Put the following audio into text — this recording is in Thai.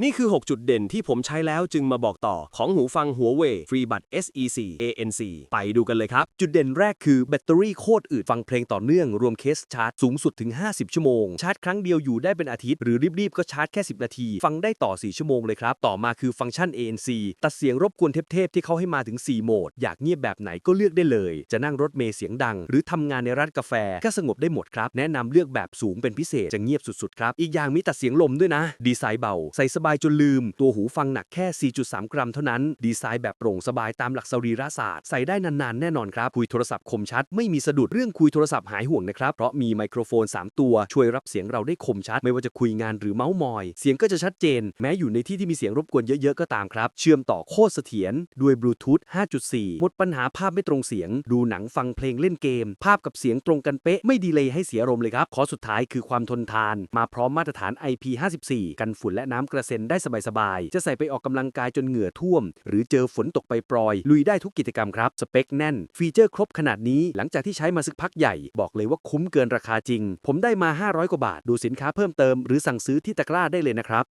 นี่คือ 6 จุดเด่นที่ผมใช้แล้วจึงมาบอกต่อของหูฟังหัวเว่ยฟรีบัต SEC ANC ไปดูกันเลยครับ จุดเด่นแรกคือแบตเตอรี่โคตรอึดฟังเพลงต่อเนื่อง รวมเคสชาร์จสูงสุดถึง 50 ชั่วโมง ชาร์จครั้งเดียวอยู่ได้เป็นอาทิตย์ หรือรีบๆ ก็ชาร์จแค่ 10 นาที ฟังได้ต่อ 4 ชั่วโมงเลยครับ ต่อมาคือฟังก์ชัน ANC ตัดเสียงรบกวนเทพๆที่เขาให้มาถึง 4 โหมด อยากเงียบแบบไหนก็เลือกได้เลย จะนั่งรถเมล์เสียงดัง หรือทำงานในร้านกาแฟก็สงบได้หมดครับแนะนำเลือกแบบสูงเป็นพิเศษจะเงียบสุดๆครับอีกอย่างมีตัดเสียงลมด้วยนะดีไซน์เบาใส่สบายจนลืม ตัวหูฟังหนักแค่ 4.3 กรัมเท่านั้น ดีไซน์แบบโปร่งสบายตามหลักสรีรศาสตร์ ใส่ได้นานๆ แน่นอนครับ คุยโทรศัพท์คมชัด ไม่มีสะดุดเรื่องคุยโทรศัพท์หายห่วงนะครับ เพราะมีไมโครโฟน 3 ตัว ช่วยรับเสียงเราได้คมชัด ไม่ว่าจะคุยงานหรือเมาส์มอย เสียงก็จะชัดเจน แม้อยู่ในที่ที่มีเสียงรบกวนเยอะๆ ก็ตามครับ เชื่อมต่อโคตรเสถียรด้วยบลูทูธ 5.4 หมดปัญหาภาพไม่ตรงเสียง ดูหนังฟังเพลงเล่นเกม ภาพกับเสียงตรงกันเป๊ะ ไม่ดีเลยให้เสียอารมณ์เลยครับขอสุดท้ายคือความทนทาน มาพร้อมมาตรฐาน IP54 กันฝุ่นและน้ำกระเส10%ได้สบายๆ จะใส่ไปออกกำลังกายจนเหงื่อท่วม หรือเจอฝนตกไปปลอย ลุยได้ทุกกิจกรรมครับ สเปคแน่น ฟีเจอร์ครบขนาดนี้ หลังจากที่ใช้มาสักพักใหญ่ บอกเลยว่าคุ้มเกินราคาจริง ผมได้มา 500 กว่าบาท ดูสินค้าเพิ่มเติมหรือสั่งซื้อที่ตะกร้าได้เลยนะครับ